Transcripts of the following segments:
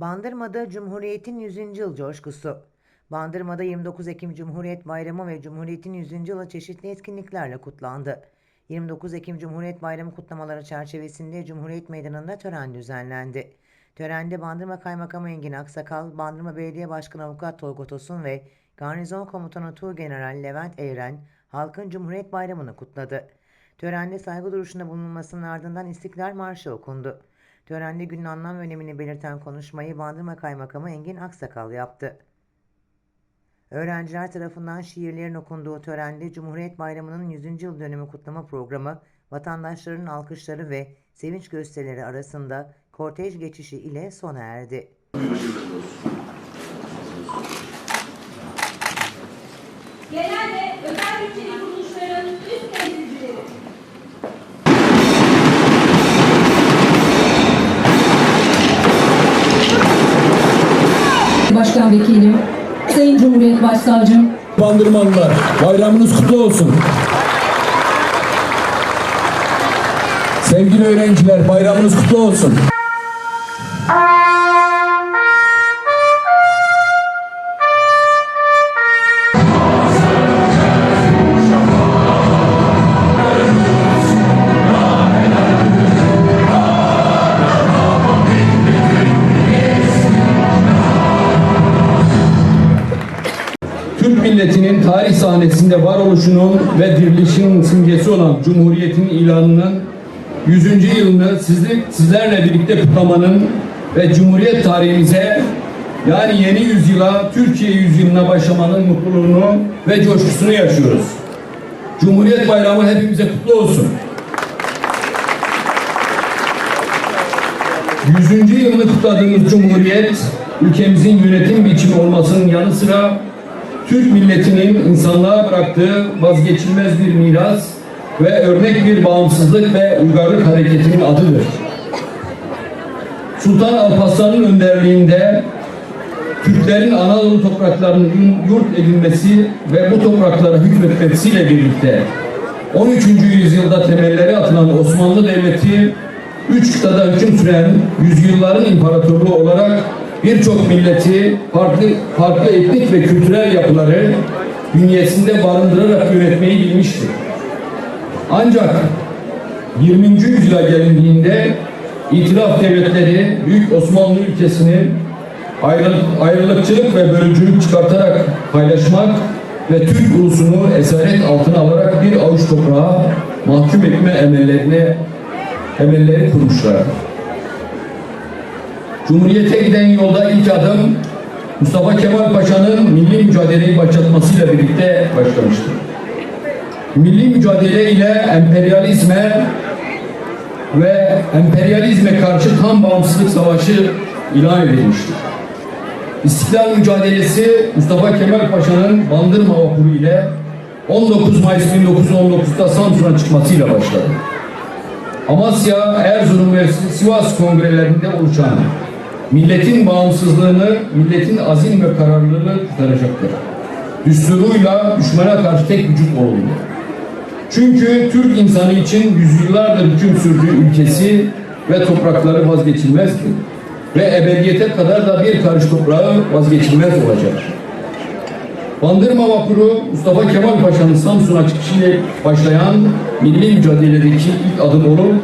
Bandırma'da Cumhuriyet'in 100. yıl coşkusu. Bandırma'da 29 Ekim Cumhuriyet Bayramı ve Cumhuriyet'in 100. yılı çeşitli etkinliklerle kutlandı. 29 Ekim Cumhuriyet Bayramı kutlamaları çerçevesinde Cumhuriyet Meydanı'nda tören düzenlendi. Törende Bandırma Kaymakamı Engin Aksakal, Bandırma Belediye Başkanı Avukat Tolga Tosun ve Garnizon Komutanı Tuğgeneral Levent Eğren, halkın Cumhuriyet Bayramı'nı kutladı. Törende saygı duruşunda bulunmasının ardından İstiklal Marşı okundu. Törende günün anlam ve önemini belirten konuşmayı Bandırma Kaymakamı Engin Aksakal yaptı. Öğrenciler tarafından şiirlerin okunduğu törende Cumhuriyet Bayramı'nın 100. yıl dönümü kutlama programı vatandaşların alkışları ve sevinç gösterileri arasında kortej geçişi ile sona erdi. Genel Başkan Vekilim, Sayın Cumhuriyet Başsavcım, Bandırmalılar bayramınız kutlu olsun. Sevgili öğrenciler bayramınız kutlu olsun. Sahnesinde varoluşunun ve dirilişinin simgesi olan Cumhuriyet'in ilanının 100. yılını sizli- sizlerle birlikte kutlamanın ve Cumhuriyet tarihimize yani yeni yüzyıla Türkiye yüzyılına başlamanın mutluluğunu ve coşkusunu yaşıyoruz. Cumhuriyet Bayramı hepimize kutlu olsun. 100. yılını kutladığımız Cumhuriyet, ülkemizin yönetim biçimi olmasının yanı sıra Türk milletinin insanlığa bıraktığı vazgeçilmez bir miras ve örnek bir bağımsızlık ve uygarlık hareketinin adıdır. Sultan Alparslan'ın önderliğinde Türklerin Anadolu topraklarının yurt edilmesi ve bu topraklara hükmetmesiyle birlikte 13. yüzyılda temelleri atılan Osmanlı Devleti üç kıtada hüküm süren yüzyılların imparatorluğu olarak birçok milleti farklı farklı etnik ve kültürel yapıları bünyesinde barındırarak yönetmeyi bilmiştir. Ancak 20. yüzyıla gelindiğinde itilaf devletleri Büyük Osmanlı ülkesini ayrılık, ayrılıkçılık ve bölücülük çıkartarak paylaşmak ve Türk ulusunu esaret altına alarak bir avuç toprağa mahkum etme emellerine emelleri kurmuşlar. Cumhuriyete giden yolda ilk adım Mustafa Kemal Paşa'nın milli mücadeleyi başlatmasıyla birlikte başlamıştır. Milli mücadele ile emperyalizme ve emperyalizme karşı tam bağımsızlık savaşı ilan edilmiştir. İstiklal mücadelesi Mustafa Kemal Paşa'nın Bandırma vapuru ile 19 Mayıs 1919'da Samsun'a çıkmasıyla başladı. Amasya, Erzurum ve Sivas kongrelerinde oluşan milletin bağımsızlığını, milletin azim ve kararlılığını kurtaracaktır. Düsturuyla düşmana karşı tek vücut olundu. Çünkü Türk insanı için yüzyıllardır hüküm sürdüğü ülkesi ve toprakları vazgeçilmezdi. Ve ebediyete kadar da bir karış toprağı vazgeçilmez olacak. Bandırma vapuru Mustafa Kemal Paşa'nın Samsun'a çıkışıyla başlayan milli mücadeledeki ilk adım olup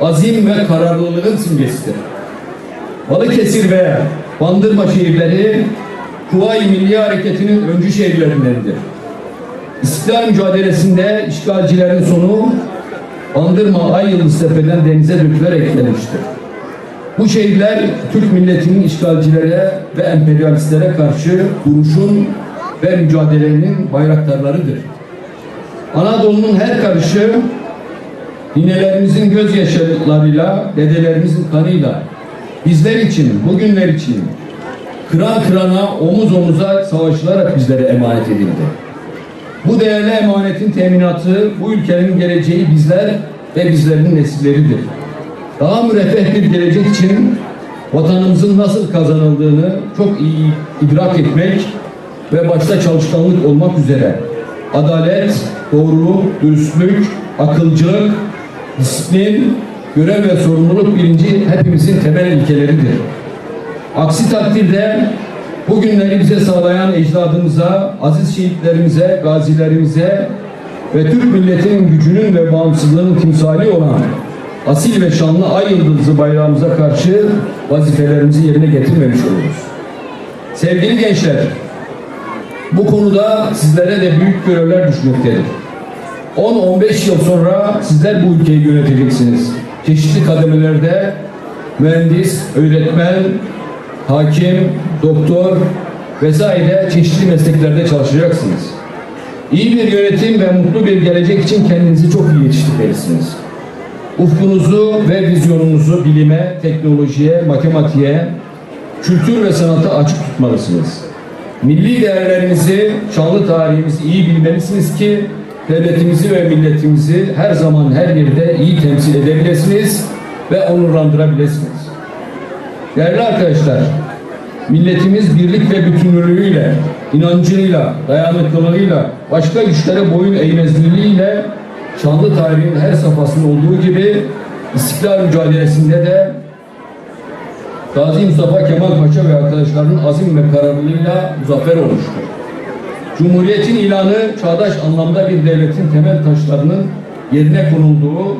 azim ve kararlılığın simgesidir. Balıkesir ve Bandırma şehirleri Kuvayi Milli Hareketi'nin öncü şehirlerindendir. İstiklal mücadelesinde işgalcilerin sonu Bandırma Ay Yıldız Tepe'den denize dökülerek eklenmiştir. Bu şehirler Türk milletinin işgalcilere ve emperyalistlere karşı duruşun ve mücadelenin bayraktarlarıdır. Anadolu'nun her karışı ninelerimizin gözyaşlarıyla, dedelerimizin kanıyla bizler için, bugünler için kıran kırana, omuz omuza savaşılarak bizlere emanet edildi. Bu değerli emanetin teminatı bu ülkenin geleceği bizler ve bizlerin nesilleridir. Daha müreffeh bir gelecek için vatanımızın nasıl kazanıldığını çok iyi idrak etmek ve başta çalışkanlık olmak üzere adalet, doğruluk, dürüstlük, akılcılık, disiplin, görev ve sorumluluk bilinci hepimizin temel ilkeleridir. Aksi takdirde bugünleri bize sağlayan ecdadımıza, aziz şehitlerimize, gazilerimize ve Türk milletinin gücünün ve bağımsızlığının timsali olan asil ve şanlı ay yıldızlı bayrağımıza karşı vazifelerimizi yerine getirmemiş oluruz. Sevgili gençler, bu konuda sizlere de büyük görevler düşmektedir. 10-15 yıl sonra sizler bu ülkeyi yöneteceksiniz. Çeşitli kademelerde mühendis, öğretmen, hakim, doktor vesaire çeşitli mesleklerde çalışacaksınız. İyi bir yönetim ve mutlu bir gelecek için kendinizi çok iyi yetiştirmelisiniz. Ufkunuzu ve vizyonunuzu bilime, teknolojiye, matematiğe, kültür ve sanata açık tutmalısınız. Milli değerlerimizi, şanlı tarihimizi iyi bilmelisiniz ki devletimizi ve milletimizi her zaman her yerde iyi temsil edebilirsiniz ve onurlandırabilirsiniz. Değerli arkadaşlar, milletimiz birlik ve bütünlüğüyle, inancıyla, dayanıklılığıyla, başka güçlere boyun eğmezliğiyle şanlı tarihin her safhasında olduğu gibi istiklal mücadelesinde de Gazi Mustafa Kemal Paşa ve arkadaşlarının azim ve kararlılığıyla muzaffer olmuştur. Cumhuriyetin ilanı çağdaş anlamda bir devletin temel taşlarının yerine konulduğu,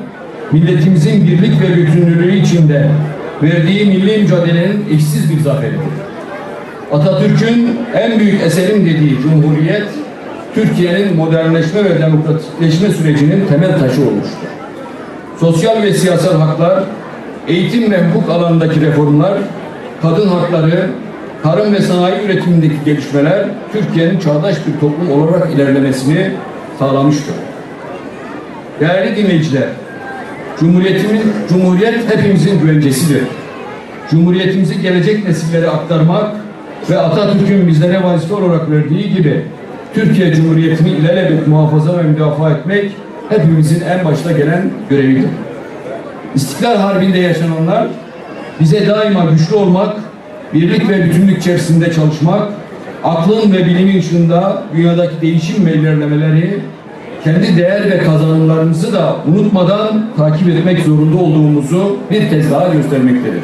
milletimizin birlik ve bütünlüğü içinde verdiği milli mücadelenin eşsiz bir zaferidir. Atatürk'ün en büyük eserim dediği Cumhuriyet, Türkiye'nin modernleşme ve demokratikleşme sürecinin temel taşı olmuştur. Sosyal ve siyasal haklar, eğitim ve hukuk alanındaki reformlar, kadın hakları, tarım ve sanayi üretimindeki gelişmeler Türkiye'nin çağdaş bir toplum olarak ilerlemesini sağlamıştır. Değerli dinleyiciler, Cumhuriyetimin, Cumhuriyet hepimizin güvencesidir. Cumhuriyetimizi gelecek nesillere aktarmak ve Atatürk'ün bizlere vazife olarak verdiği gibi Türkiye Cumhuriyeti'ni ilelebet muhafaza ve müdafaa etmek hepimizin en başta gelen görevidir. İstiklal Harbi'nde yaşananlar bize daima güçlü olmak, birlik ve bütünlük içerisinde çalışmak, aklın ve bilimin ışığında dünyadaki değişim ve ilerlemeleri, kendi değer ve kazanımlarımızı da unutmadan takip etmek zorunda olduğumuzu bir kez daha göstermektedir.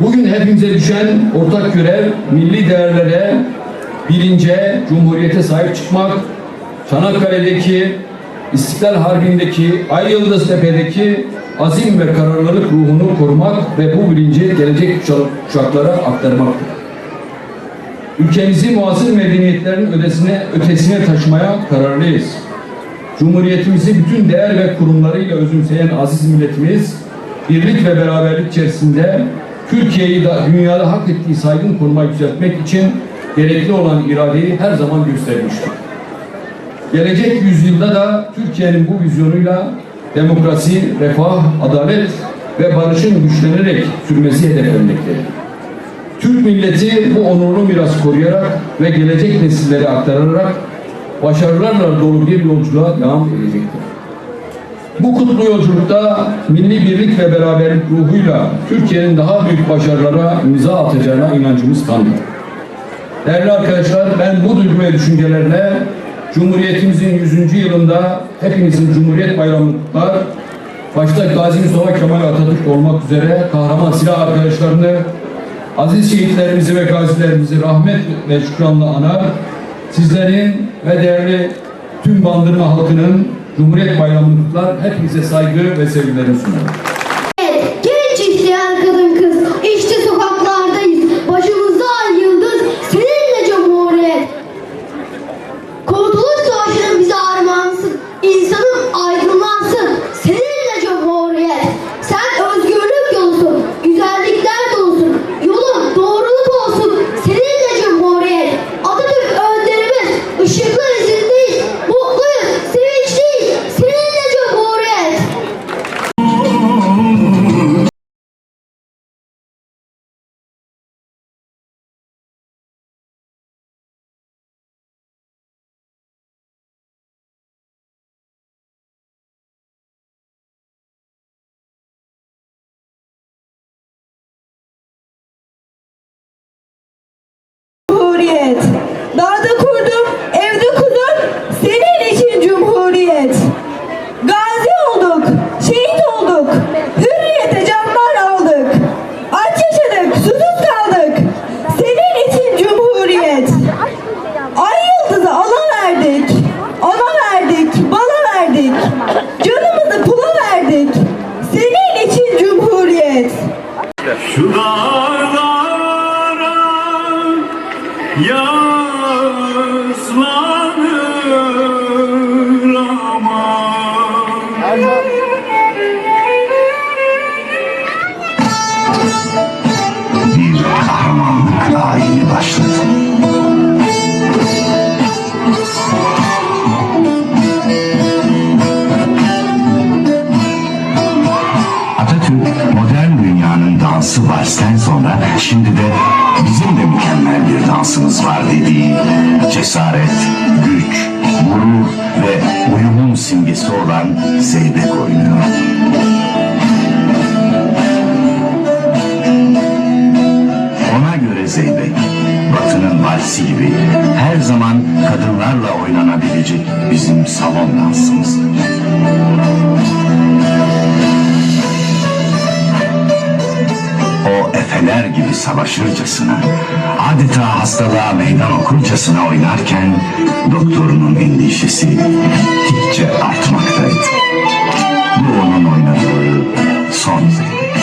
Bugün hepimize düşen ortak görev milli değerlere, bilince, cumhuriyete sahip çıkmak, Çanakkale'deki, İstiklal Harbi'ndeki, Ay Tepe'deki azim ve kararlılık ruhunu korumak ve bu bilinci gelecek kuşaklara aktarmaktır. Ülkemizi muasır medeniyetlerin ötesine, ötesine taşımaya kararlıyız. Cumhuriyetimizi bütün değer ve kurumlarıyla özümseyen aziz milletimiz, birlik ve beraberlik içerisinde Türkiye'yi da dünyada hak ettiği saygın konuma yükseltmek için gerekli olan iradeyi her zaman göstermiştir. Gelecek yüzyılda da Türkiye'nin bu vizyonuyla demokrasi, refah, adalet ve barışın güçlenerek sürmesi hedeflenmektedir. Türk milleti bu onurlu miras koruyarak ve gelecek nesillere aktararak başarılarla dolu bir yolculuğa devam edecektir. Bu kutlu yolculukta milli birlik ve beraberlik ruhuyla Türkiye'nin daha büyük başarılara imza atacağına inancımız tamdır. Değerli arkadaşlar ben bu duygu ve düşüncelerle Cumhuriyetimizin 100. yılında hepinizin Cumhuriyet Bayramı'nı kutlar. Başta Gazi Mustafa Kemal Atatürk olmak üzere kahraman silah arkadaşlarını, aziz şehitlerimizi ve gazilerimizi rahmet ve şükranla anar. Sizlerin ve değerli tüm Bandırma halkının Cumhuriyet Bayramı'nı kutlar. Hepinize saygı ve sevgilerimi sunarım. Dağda kurdum, dansımız var dediği cesaret, güç, gurur ve uyumun simgesi olan zeybek oynuyor. Ona göre Zeybek, Batı'nın valsi gibi her zaman kadınlarla oynanabilecek bizim salon dansımızdır. O efeler gibi savaşırcasına, adeta hastalığa meydan okurcasına oynarken doktorunun endişesi gittikçe artmaktaydı. Bu onun oynadığı son Zeybek.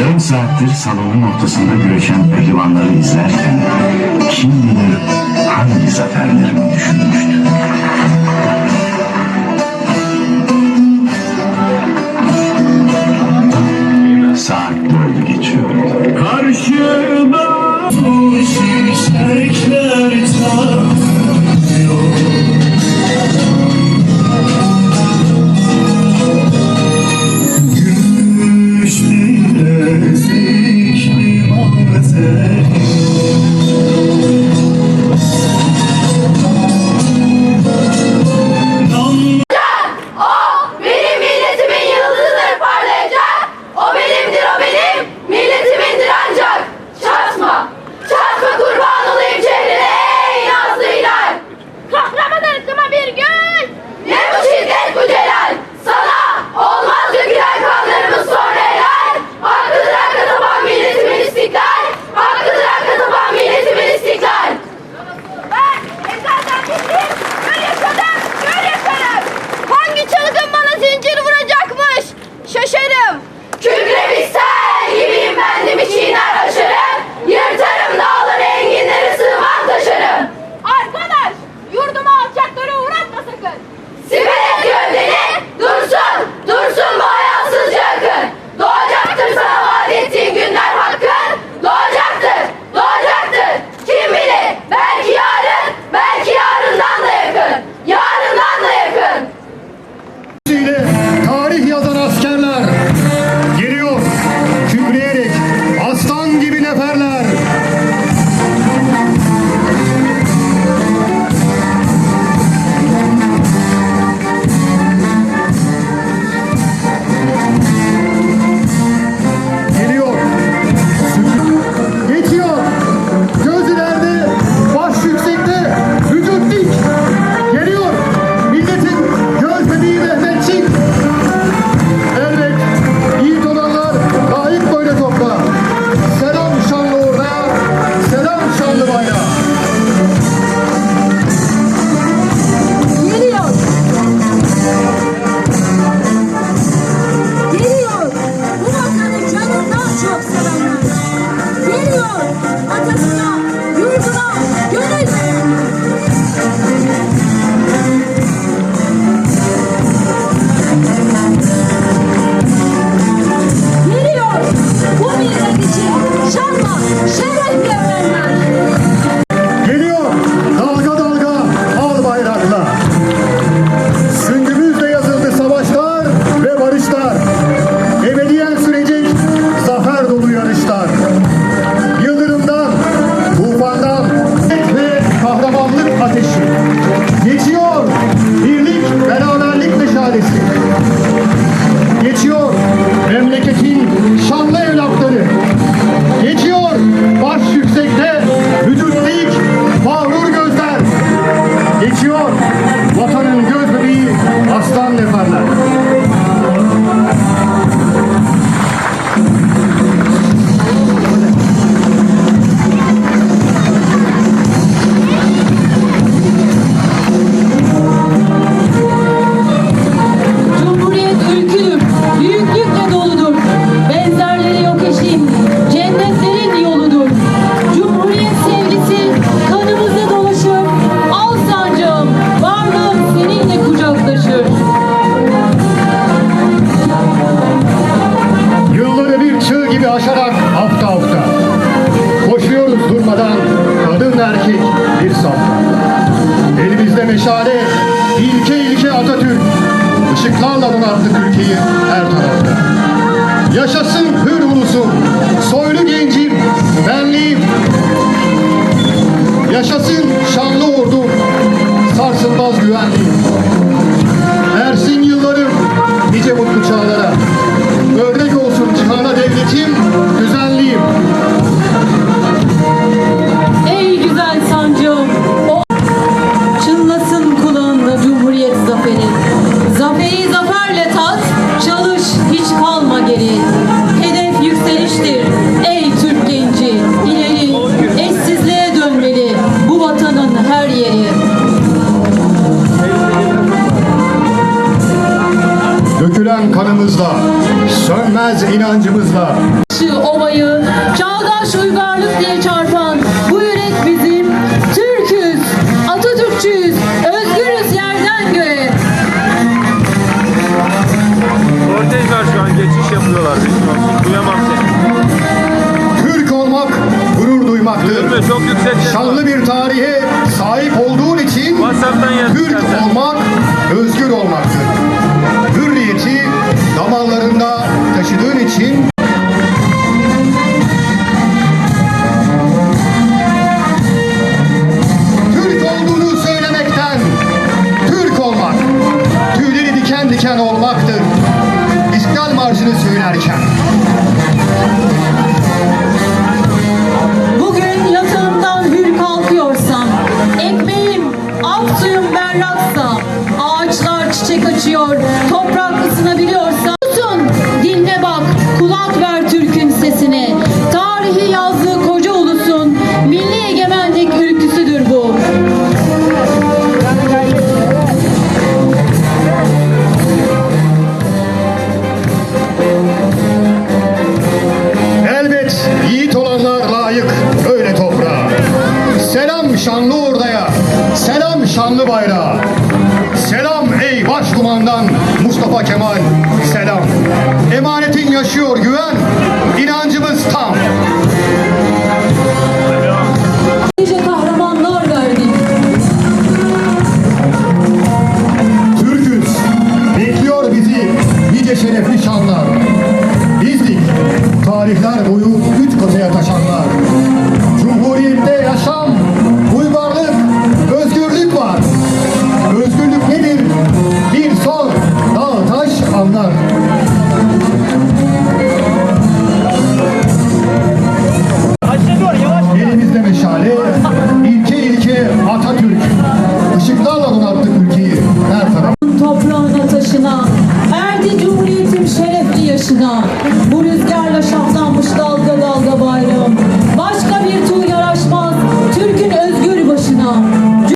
Yarım saattir salonun ortasında güreşen pehlivanları izlerken kim bilir hangi zaferlerimi düşünmüştü. Taşıma çağdaş uygarlık diye çarpan bu yürek bizim Türk'üz, Atatürkçüyüz, özgürüz yerden göğe. Kortej var şu an geçiş yapıyorlar. Duyamam seni. Türk olmak gurur duymaktır. Duyurma, çok yüksek. Şanlı bir tarih channel.